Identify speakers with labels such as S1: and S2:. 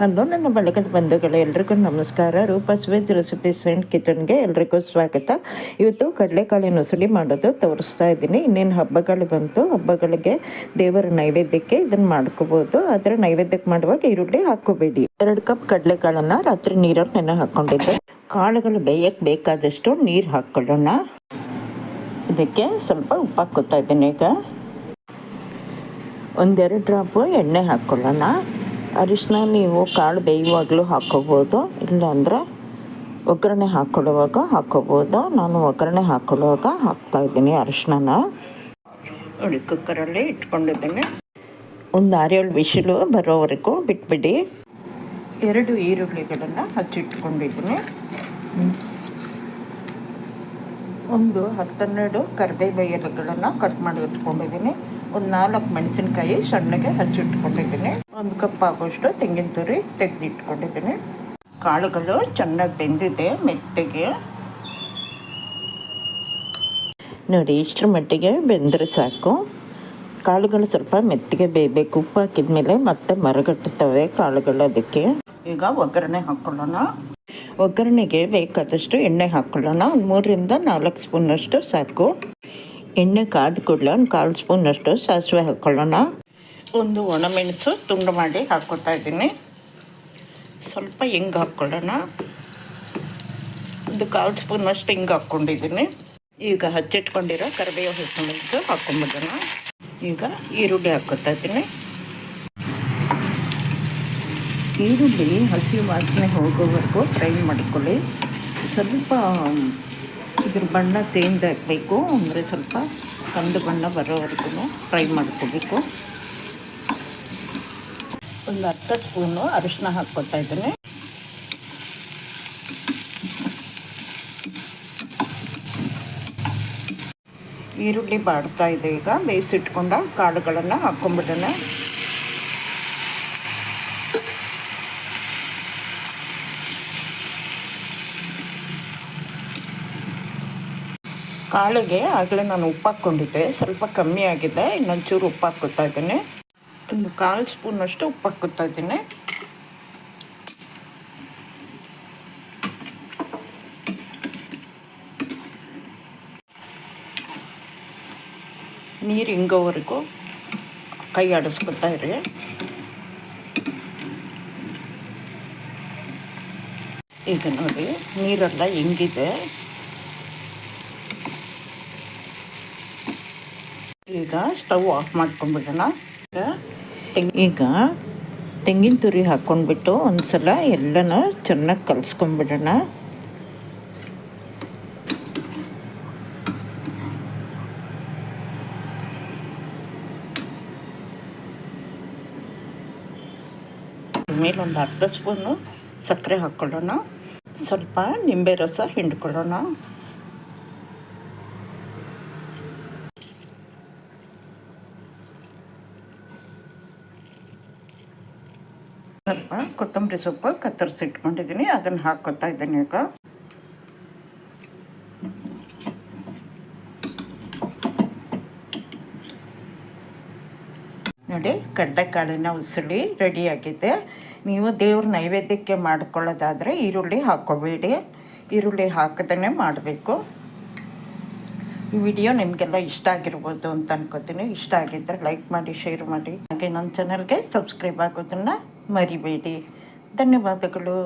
S1: Hello, ನನ್ನ ಬಳಗದ ಬಂಧುಗಳು, ಎಲ್ರಿಗೂ ನಮಸ್ಕಾರ. ರೂಪ ವೆಜ್ ರೆಸಿಪೀಸ್ ಆ್ಯಂಡ್ ಕಿಚನ್ಗೆ ಎಲ್ರಿಗೂ ಸ್ವಾಗತ. ಇವತ್ತು ಕಡಲೆಕಾಳಿನ ಉಸುಳಿ ಮಾಡೋದು ತೋರಿಸ್ತಾ ಇದ್ದೀನಿ. ಇನ್ನೇನು ಹಬ್ಬಗಳು ಬಂತು, ಹಬ್ಬಗಳಿಗೆ ದೇವರ ನೈವೇದ್ಯಕ್ಕೆ ಇದನ್ನು ಮಾಡ್ಕೋಬೋದು. ಆದರೆ ನೈವೇದ್ಯಕ್ಕೆ ಮಾಡುವಾಗ ಈರುಳ್ಳಿ ಹಾಕೋಬೇಡಿ ಎರಡು ಕಪ್ ಕಡಲೆಕಾಳನ್ನು ರಾತ್ರಿ ನೀರಲ್ಲಿ ನೆನೆ ಹಾಕ್ಕೊಂಡಿದ್ದೆ ಕಾಳುಗಳು ಬೇಯಕ್ಕೆ ಬೇಕಾದಷ್ಟು ನೀರು ಹಾಕ್ಕೊಳ್ಳೋಣ ಇದಕ್ಕೆ ಸ್ವಲ್ಪ ಉಪ್ಪು ಹಾಕೋತಾ ಇದ್ದೀನಿ ಈಗ. ಒಂದೆರಡು ಡ್ರಾಪು ಎಣ್ಣೆ ಹಾಕ್ಕೊಳ್ಳೋಣ ಅರಿಶಿನ ನೀವು ಕಾಳು ಬೇಯುವಾಗಲೂ ಹಾಕ್ಕೋಬೋದು ಇಲ್ಲಾಂದರೆ ಒಗ್ಗರಣೆ ಹಾಕ್ಕೊಳ್ಳುವಾಗ ಹಾಕ್ಕೋಬೋದು? ನಾನು ಒಗ್ಗರಣೆ ಹಾಕ್ಕೊಳ್ಳುವಾಗ ಹಾಕ್ತಾಯಿದ್ದೀನಿ ಅರಿಶಿನ ನೋಡಿ ಕುಕ್ಕರಲ್ಲಿ ಇಟ್ಕೊಂಡಿದ್ದೀನಿ. ಒಂದು ಆರೇಳು ಬಿಸಿಲು ಬರೋವರೆಗೂ ಬಿಟ್ಬಿಡಿ. ಎರಡು ಈರುಳ್ಳಿಗಳನ್ನು ಹಚ್ಚಿಟ್ಕೊಂಡಿದ್ದೀನಿ. ಒಂದು ಹತ್ತೆರಡು ಕರಿಬೇವು ಎಲೆಗಳನ್ನು ಕಟ್ ಮಾಡಿ ಇಟ್ಕೊಂಡಿದ್ದೀನಿ. ಒಂದು ನಾಲ್ಕು ಮೆಣಸಿನ್ಕಾಯಿ ಸಣ್ಣಗೆ ಹಚ್ಚಿಟ್ಕೊಂಡಿದ್ದೀನಿ ಒಂದು ಕಪ್ ಆಗೋಷ್ಟು ತೆಂಗಿನ ತುರಿ ತೆಗೆದಿಟ್ಕೊಂಡಿದ್ದೀನಿ ಕಾಳುಗಳು ಚೆನ್ನಾಗಿ ಬೆಂದಿದೆ ಮೆತ್ತಗೆ. ನೋಡಿ, ಇಷ್ಟರ ಮಟ್ಟಿಗೆ ಬೆಂದರೆ ಸಾಕು. ಕಾಳುಗಳು ಸ್ವಲ್ಪ ಮೆತ್ತಗೆ ಬೇಯಬೇಕು. ಉಪ್ಪು ಹಾಕಿದ ಮೇಲೆ ಮತ್ತೆ ಮರಗಟ್ಟುತ್ತವೆ ಕಾಳುಗಳು ಅದಕ್ಕೆ. ಈಗ ಒಗ್ಗರಣೆ ಹಾಕ್ಕೊಳ್ಳೋಣ ಒಗ್ಗರಣೆಗೆ ಬೇಕಾದಷ್ಟು ಎಣ್ಣೆ ಹಾಕ್ಕೊಳ್ಳೋಣ ಒಂದು ಮೂರರಿಂದ ನಾಲ್ಕು ಸ್ಪೂನಷ್ಟು ಸಾಕು. ಎಣ್ಣೆ ಕಾದ ಕೂಡಲೇ ಒಂದು ಕಾಲು ಸ್ಪೂನಷ್ಟು ಸಾಸಿವೆ ಹಾಕ್ಕೊಳ್ಳೋಣ ಒಂದು ಒಣಮೆಣಸು ತುಂಡು ಮಾಡಿ ಹಾಕ್ಕೊತಾ ಇದ್ದೀನಿ. ಸ್ವಲ್ಪ ಹಿಂಗೆ ಹಾಕ್ಕೊಳ್ಳೋಣ ಒಂದು ಕಾಲು ಸ್ಪೂನಷ್ಟು ಹಿಂಗೆ ಹಾಕ್ಕೊಂಡಿದ್ದೀನಿ. ಈಗ ಹಚ್ಚಿಟ್ಕೊಂಡಿರೋ ಕರಿಬೇವು ಹಸಿಮೆಣಸು ಹಾಕ್ಕೊಂಬಿಡೋಣ ಈಗ ಈರುಳ್ಳಿ ಹಾಕ್ಕೊತಾ ಇದ್ದೀನಿ. ಈರುಳ್ಳಿ ಹಸಿ ವಾಸನೆ ಹೋಗೋವರೆಗೂ ಫ್ರೈ ಮಾಡ್ಕೊಳ್ಳಿ. ಸ್ವಲ್ಪ ಇದ್ರ ಬಣ್ಣ ಚೇಂಜ್ ಆಗಬೇಕು. ಅಂದರೆ ಸ್ವಲ್ಪ ಕಂದು ಬಣ್ಣ ಬರೋವರೆಗೂ ಫ್ರೈ ಮಾಡ್ಕೋಬೇಕು. ಒಂದು ಹತ್ತು ಸ್ಪೂನು ಅರಿಶಿನ ಹಾಕ್ಕೊತಾ ಇದ್ದೀನಿ. ಈರುಳ್ಳಿ ಬಾಡ್ತಾ ಇದೆ ಈಗ. ಬೇಯಿಸಿಟ್ಕೊಂಡ ಕಾಳುಗಳನ್ನು ಹಾಕ್ಕೊಂಬಿಡೋಣ. ಕಾಳಿಗೆ ಆಗಲೇ ನಾನು ಉಪ್ಪು ಹಾಕ್ಕೊಂಡಿದ್ದೆ ಸ್ವಲ್ಪ ಕಮ್ಮಿ ಆಗಿದೆ, ಇನ್ನೊಂಚೂರು ಉಪ್ಪು ಹಾಕ್ಕೊತಾ ಇದ್ದೀನಿ. ಒಂದು ಕಾಲು ಸ್ಪೂನಷ್ಟು ಉಪ್ಪು ಹಾಕ್ಕೊತಾ ಇದ್ದೀನಿ. ನೀರು ಹಿಂಗೋವರೆಗೂ ಕೈ ಆಡಿಸ್ಕೊತಾ ಇರಿ. ಈಗ ನೋಡಿ, ನೀರೆಲ್ಲ ಹೆಂಗಿದೆ? ಈಗ ಸ್ಟವ್ ಆಫ್ ಮಾಡ್ಕೊಂಡ್ಬಿಡೋಣ. ಈಗ ತೆಂಗಿನ ತುರಿ ಹಾಕ್ಕೊಂಡ್ಬಿಟ್ಟು ಒಂದು ಸಲ ಎಲ್ಲನ ಚೆನ್ನಾಗಿ ಕಲಿಸ್ಕೊಂಡ್ಬಿಡೋಣ. ಮೇಲೆ ಒಂದು ಅರ್ಧ ಸ್ಪೂನು ಸಕ್ಕರೆ ಹಾಕ್ಕೊಳ್ಳೋಣ. ಸ್ವಲ್ಪ ನಿಂಬೆ ರಸ ಹಿಂಡ್ಕೊಳ್ಳೋಣ. ಸ್ವಲ್ಪ ಕೊತ್ತಂಬರಿ ಸೊಪ್ಪು ಕತ್ತರಿಸಿ ಇಟ್ಕೊಂಡಿದ್ದೀನಿ. ಅದನ್ನು ಹಾಕ್ಕೊತಾ ಇದ್ದೀನಿ ಈಗ. ನೋಡಿ, ಕಡ್ಲೆಕಾಳಿನ ಉಸುಳಿ ರೆಡಿಯಾಗಿದೆ ನೀವು ದೇವ್ರ ನೈವೇದ್ಯಕ್ಕೆ ಮಾಡ್ಕೊಳ್ಳೋದಾದರೆ ಈರುಳ್ಳಿ ಹಾಕ್ಕೋಬೇಡಿ ಈರುಳ್ಳಿ ಹಾಕದೇ ಮಾಡಬೇಕು. ಈ ವಿಡಿಯೋ ನಿಮಗೆಲ್ಲ ಇಷ್ಟ ಆಗಿರ್ಬೋದು ಅಂತ ಅನ್ಕೋತೀನಿ. ಇಷ್ಟ ಆಗಿದ್ದರೆ ಲೈಕ್ ಮಾಡಿ, ಶೇರ್ ಮಾಡಿ. ಹಾಗೆ ನನ್ನ ಚಾನಲ್ಗೆ ಸಬ್ಸ್ಕ್ರೈಬ್ ಆಗೋದನ್ನು మరి వీటి ధన్యవాదకులు